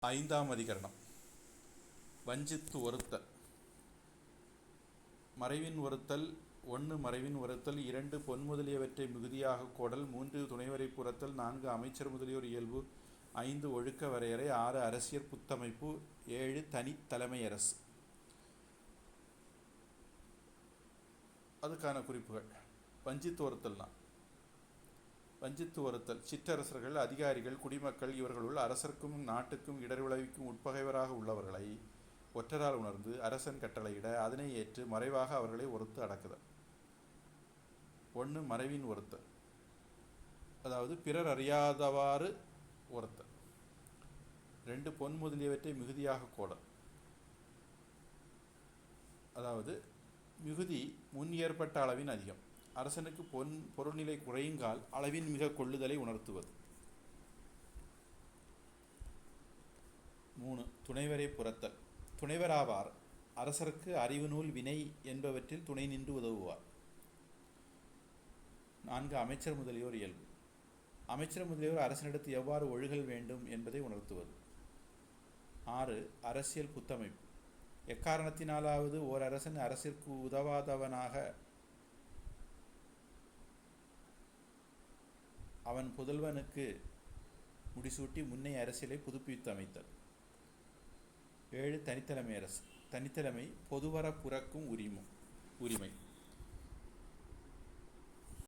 ஐந்தாம் அதிகரணம். வஞ்சித்து ஒருத்தல். மறைவின் ஒருத்தல் ஒன்று மறைவின் ஒருத்தல் இரண்டு பொன் முதலியவற்றை மிகுதியாக கோடல் மூன்று துணைவரை புறத்தல் நான்கு அமைச்சர் முதலியோர் இயல்பு ஐந்து ஒழுக்க வரையறை ஆறு அரசியற் புத்தமைப்பு ஏழு தனி தலைமையரசு அதுக்கான குறிப்புகள். வஞ்சித்து ஒருத்தல்னா. வஞ்சித்து ஒருத்தல் சிற்றரசர்கள் அதிகாரிகள் குடிமக்கள் இவர்களுள் அரசர்க்கும் நாட்டுக்கும் இடர் விளைவிக்கும் உட்பகைவராக உள்ளவர்களை ஒற்றரால் உணர்ந்து அரசன் கட்டளையிட அதனை ஏற்று மறைவாக அவர்களை ஒருத்து அடக்குதல். ஒன்று மறைவின் ஒருத்தல் அதாவது பிறர் அறியாதவாறு ஒருத்தல் ரெண்டு பொன் முதலியவற்றை மிகுதியாக கோடல். அதாவது மிகுதி முன் ஏற்பட்ட அளவின் அதிகம். அரசனுக்கு பொன் பொருள்நிலை குறையுங்கால் அளவின் மிக கொள்ளுதலை உணர்த்துவது. மூணு துணைவரை புறத்தல். துணைவராவார். அரசருக்கு அறிவு நூல் வினை என்பவற்றில் துணை நின்று உதவுவார். நான்கு அமைச்சர் முதலியோர் இயல்பு. அமைச்சர் முதலியோர் அரசனிடத்து எவ்வாறு ஒழுகல் வேண்டும் என்பதை உணர்த்துவது. ஆறு அரசியல் புத்தமைப்பு. எக்காரணத்தினாலாவது ஓர் அரசன் அரசிற்கு உதவாதவனாக அவன் புதல்வனுக்கு முடிசூட்டி முன்னை அரசியலை புதுப்பித்து அமைத்தல் ஏழு தனித்தலைமை அரசு தனித்தலைமை பொதுவர புறக்கும் உரிமம் உரிமை.